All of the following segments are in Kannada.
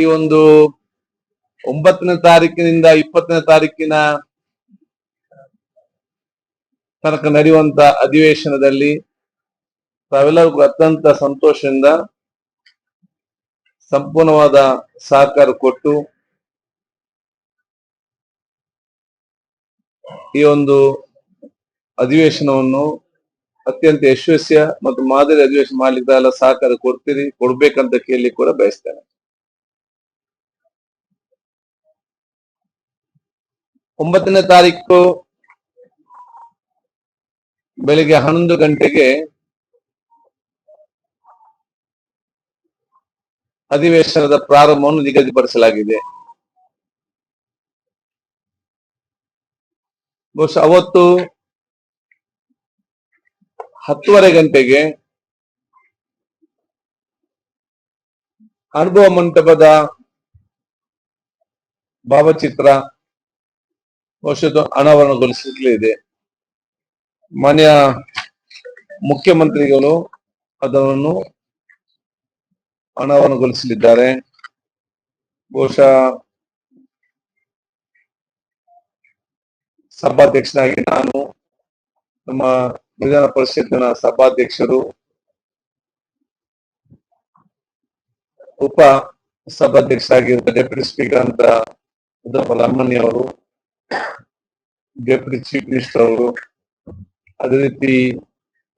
ಈ ಒಂದು ಒಂಬತ್ತನೇ ತಾರೀಕಿನಿಂದ ಇಪ್ಪತ್ತನೇ ತಾರೀಕಿನ ತನಕ ನಡೆಯುವಂತ ಅಧಿವೇಶನದಲ್ಲಿ ತಾವೆಲ್ಲರಿಗೂ ಅತ್ಯಂತ ಸಂತೋಷದಿಂದ ಸಂಪೂರ್ಣವಾದ ಸಹಕಾರ ಕೊಟ್ಟು ಈ ಒಂದು ಅಧಿವೇಶನವನ್ನು ಅತ್ಯಂತ ಯಶಸ್ವಿಯ ಮತ್ತು ಮಾದರಿ ಅಧಿವೇಶನ ಮಾಡ್ಲಿಕ್ಕೆ ಸಹಕಾರ ಕೊಡ್ತೀರಿ, ಕೊಡ್ಬೇಕಂತ ಕೇಳಿ ಕೂಡ ಬಯಸ್ತೇನೆ. ಒಂಬತ್ತನೇ ತಾರೀಕು ಬೆಳಿಗ್ಗೆ ಹನ್ನೊಂದು ಗಂಟೆಗೆ ಅಧಿವೇಶನದ ಪ್ರಾರಂಭವನ್ನು ನಿಗದಿಪಡಿಸಲಾಗಿದೆ. ಬಹುಶಃ ಅವತ್ತು ಹತ್ತುವರೆ ಗಂಟೆಗೆ ಅನುಭವ ಮಂಟಪದ ಭಾವಚಿತ್ರ ಬಹುಶಃ ಅನಾವರಣಗೊಳಿಸಲಿದೆ ಮಾನ್ಯ ಮುಖ್ಯಮಂತ್ರಿಗಳು ಅದನ್ನು ಅನಾವರಣಗೊಳಿಸಲಿದ್ದಾರೆ ಬಹುಶಃ ಸಭಾಧ್ಯಕ್ಷನಾಗಿ ನಾನು ನಮ್ಮ ವಿಧಾನ ಪರಿಷತ್ತಿನ ಸಭಾಧ್ಯಕ್ಷರು, ಉಪ ಸಭಾಧ್ಯಕ್ಷರಾಗಿರುವ ಡೆಪ್ಯೂಟಿ ಸ್ಪೀಕರ್ ಅಂತ ಉದ್ದಪ್ಪ ಲಮ್ಮಣ್ಣಿ ಅವರು ಡೆಪ್ಯೂಟಿ ಚೀಫ್ ಮಿನಿಸ್ಟರ್ ಅವರು, ಅದೇ ರೀತಿ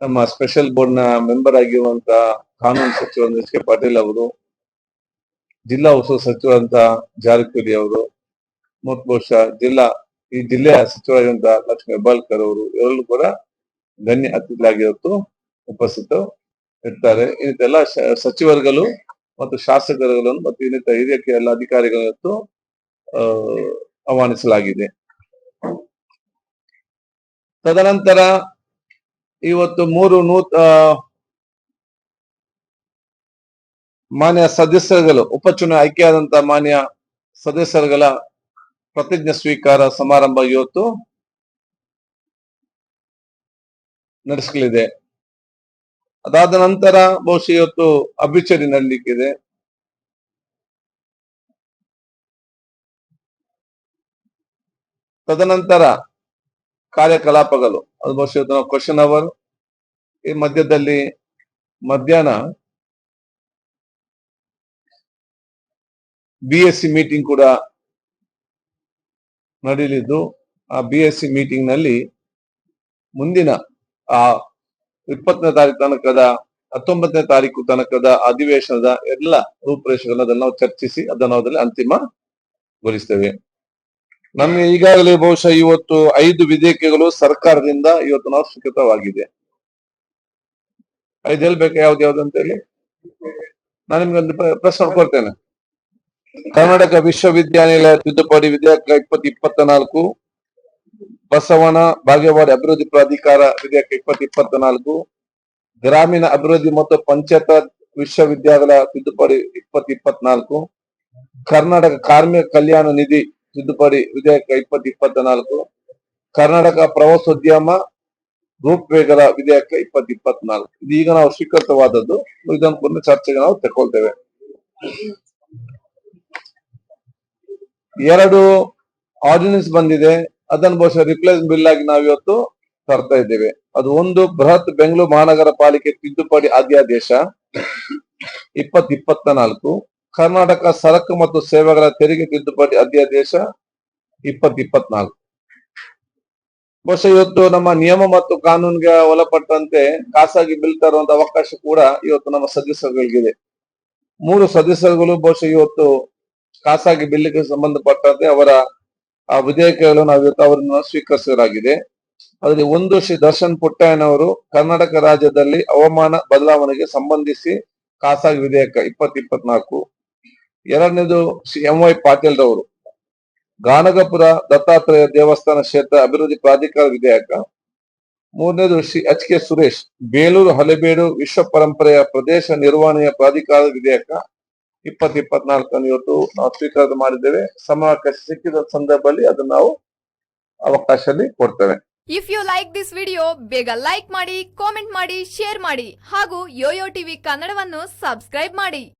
ನಮ್ಮ ಸ್ಪೆಷಲ್ ಬೋರ್ಡ್ನ ಮೆಂಬರ್ ಆಗಿರುವಂತ ಕಾನೂನು ಸಚಿವ ಎಚ್ ಕೆ ಪಾಟೀಲ್ ಅವರು, ಜಿಲ್ಲಾ ಉಸ್ತುವಾರಿ ಸಚಿವರಂತ ಜಾರಕಿಹೊಳಿ ಅವರು ಮತ್ತು ಬಹುಶಃ ಜಿಲ್ಲಾ, ಈ ಜಿಲ್ಲೆಯ ಸಚಿವರಾಗಿರುವಂತ ಲಕ್ಷ್ಮೀ ಹೆಬ್ಬಾಳ್ಕರ್ ಅವರು, ಇವರಲ್ಲೂ ಕೂಡ ಗಣ್ಯ ಅತಿಥಿಗಳಾಗಿರುತ್ತು ಉಪಸ್ಥಿತರು ಇರ್ತಾರೆ. ಇನ್ನಿತೆಲ್ಲ ಸಚಿವರುಗಳು ಮತ್ತು ಶಾಸಕರುಗಳನ್ನು ಮತ್ತು ಇನ್ನಿತರ ಹಿರಿಯ ಎಲ್ಲ ಅಧಿಕಾರಿಗಳನ್ನು ಆಹ್ವಾನಿಸಲಾಗಿದೆ. ತದನಂತರ ಇವತ್ತು ಮೂರು ನೂತ ಮಾನ್ಯ ಸದಸ್ಯರುಗಳು ಉಪಚುನಾವಣೆ ಆಯ್ಕೆಯಾದಂತ ಮಾನ್ಯ ಸದಸ್ಯರುಗಳ ಪ್ರತಿಜ್ಞಾ ಸ್ವೀಕಾರ ಸಮಾರಂಭ ಇವತ್ತು ನಡೆಸಲಿದೆ. ಅದಾದ ನಂತರ ಬಹುಶಃ ಇವತ್ತು ಅಭಿಚರಿ ನಡಲಿಕ್ಕಿದೆ. ತದನಂತರ ಕಾರ್ಯಕಲಾಪಗಳು. ಬಹುಶಃ ಇವತ್ತು ನಾವು ಕ್ವಶನ್ ಅವರ್ ಈ ಮಧ್ಯದಲ್ಲಿ ಮಧ್ಯಾಹ್ನ ಬಿ ಎಸ್ ಸಿ ಮೀಟಿಂಗ್ ಕೂಡ ನಡೆಯಲಿದ್ದು ಆ ಬಿ ಎಸ್ ಸಿ ಮೀಟಿಂಗ್ನಲ್ಲಿ ಮುಂದಿನ, ಆ ಇಪ್ಪತ್ತನೇ ತಾರೀಕು ತನಕದ, ಹತ್ತೊಂಬತ್ತನೇ ತಾರೀಕು ತನಕದ ಅಧಿವೇಶನದ ಎಲ್ಲ ರೂಪುರೇಷೆಗಳನ್ನ ನಾವು ಚರ್ಚಿಸಿ, ಅದನ್ನು ಅದರಲ್ಲಿ ಅಂತಿಮಗೊಳಿಸ್ತೇವೆ ನಮಗೆ ಈಗಾಗಲೇ ಬಹುಶಃ ಇವತ್ತು ಐದು ವಿಧೇಯಕಗಳು ಸರ್ಕಾರದಿಂದ ಇವತ್ತು ನಾವು ಸ್ವೀಕೃತವಾಗಿದೆ ಐದು ಹೇಳ್ಬೇಕು? ಯಾವ್ದು ಯಾವ್ದು ಅಂತ ಹೇಳಿ? ನಾನು ನಿಮ್ಗೊಂದು ಪ್ರ- ಪ್ರಶ್ನೆ ಕೊಡ್ತೇನೆ. ಕರ್ನಾಟಕ ವಿಶ್ವವಿದ್ಯಾನಿಲಯ ತಿದ್ದುಪಡಿ ವಿಧೇಯಕ ಇಪ್ಪತ್ ಇಪ್ಪತ್ತ ನಾಲ್ಕು ಬಸವನ ಬಾಗೇವಾಡಿ ಅಭಿವೃದ್ಧಿ ಪ್ರಾಧಿಕಾರ ವಿಧೇಯಕ ಇಪ್ಪತ್ ಇಪ್ಪತ್ತ ನಾಲ್ಕು ಗ್ರಾಮೀಣ ಅಭಿವೃದ್ಧಿ ಮತ್ತು ಪಂಚಾಯತ್ ವಿಶ್ವವಿದ್ಯಾಲಯ ತಿದ್ದುಪಡಿ ಇಪ್ಪತ್ತು ಇಪ್ಪತ್ನಾಲ್ಕು, ಕರ್ನಾಟಕ ಕಾರ್ಮಿಕ ಕಲ್ಯಾಣ ನಿಧಿ ತಿದ್ದುಪಡಿ ವಿಧೇಯಕ ಇಪ್ಪತ್ ಇಪ್ಪತ್ತ ನಾಲ್ಕು ಕರ್ನಾಟಕ ಪ್ರವಾಸೋದ್ಯಮ ರೂಪುರೇಖೆಗಳ ವಿಧೇಯಕ ಇಪ್ಪತ್ ಇಪ್ಪತ್ನಾಲ್ಕು ಇದು ಈಗ ನಾವು ಸ್ವೀಕೃತವಾದದ್ದು. ಇದನ್ನು ಚರ್ಚೆಗೆ ನಾವು ತಗೊಳ್ತೇವೆ ಎರಡು ಆರ್ಡಿನೆನ್ಸ್ ಬಂದಿದೆ. ಅದನ್ನು ಬಹುಶಃ ರಿಪ್ಲೇಸ್ ಬಿಲ್ ಆಗಿ ನಾವು ಇವತ್ತು ತರ್ತಾ ಇದ್ದೇವೆ. ಅದು ಒಂದು, ಬೃಹತ್ ಬೆಂಗಳೂರು ಮಹಾನಗರ ಪಾಲಿಕೆ ತಿದ್ದುಪಡಿ ಅಧ್ಯಾದೇಶ ಇಪ್ಪತ್ ಇಪ್ಪತ್ತ ನಾಲ್ಕು ಕರ್ನಾಟಕ ಸರಕು ಮತ್ತು ಸೇವೆಗಳ ತೆರಿಗೆ ತಿದ್ದುಪಡಿ ಅಧ್ಯಾದೇಶ ಇಪ್ಪತ್ ಇಪ್ಪತ್ನಾಲ್ಕು ಬಹುಶಃ ಇವತ್ತು ನಮ್ಮ ನಿಯಮ ಮತ್ತು ಕಾನೂನಿಗೆ ಒಳಪಟ್ಟಂತೆ ಖಾಸಗಿ ಬಿಲ್ ತರುವಂತ ಅವಕಾಶ ಕೂಡ ಇವತ್ತು ನಮ್ಮ ಸದಸ್ಯರುಗಳಿಗಿದೆ. ಮೂರು ಸದಸ್ಯರುಗಳು ಬಹುಶಃ ಇವತ್ತು ಖಾಸಗಿ ಬಿಲ್ಗೆ ಸಂಬಂಧಪಟ್ಟಂತೆ ಅವರ, ಆ ನಾವು ಇವತ್ತು ಅವರನ್ನು ಸ್ವೀಕರಿಸಲಾಗಿದೆ ಅದರಲ್ಲಿ ಒಂದು ಶ್ರೀ ದರ್ಶನ್ ಪುಟ್ಟಯ್ಯನವರು ಕರ್ನಾಟಕ ರಾಜ್ಯದಲ್ಲಿ ಹವಾಮಾನ ಬದಲಾವಣೆಗೆ ಸಂಬಂಧಿಸಿ ಖಾಸಗಿ ವಿಧೇಯಕ ಇಪ್ಪತ್ ಇಪ್ಪತ್ನಾಲ್ಕು ಎರಡನೇದು ಶ್ರೀ ಎಂ ವೈ ಪಾಟೀಲ್ ರವರು ಗಾನಗಪುರ ದತ್ತಾತ್ರೇಯ ದೇವಸ್ಥಾನ ಕ್ಷೇತ್ರ ಅಭಿವೃದ್ಧಿ ಪ್ರಾಧಿಕಾರ ವಿಧೇಯಕ. ಮೂರನೇದು ಶ್ರೀ ಎಚ್ ಕೆ ಸುರೇಶ್, ಬೇಲೂರು ಹಲೆಬೇಡು ವಿಶ್ವ ಪರಂಪರೆಯ ಪ್ರದೇಶ ನಿರ್ವಹಣೆಯ ಪ್ರಾಧಿಕಾರ ವಿಧೇಯಕ. ಇಪ್ಪತ್ ಇಪ್ಪತ್ನಾಲ್ಕನ್ನು ಇವತ್ತು ನಾವು ಸ್ವೀಕಾರ ಮಾಡಿದ್ದೇವೆ. ಸಮಾವೇಶ ಸಿಕ್ಕಿದ ಸಂದರ್ಭದಲ್ಲಿ ಅದನ್ನು ನಾವು ಅವಕಾಶದಲ್ಲಿ ಕೊಡ್ತೇವೆ. If you like this video ಬೇಗ ಲೈಕ್ ಮಾಡಿ ಕಾಮೆಂಟ್ ಮಾಡಿ ಶೇರ್ ಮಾಡಿ ಹಾಗೂ ಯೋಯೋ ಟಿವಿ ಕನ್ನಡವನ್ನು ಸಬ್ಸ್ಕ್ರೈಬ್ ಮಾಡಿ.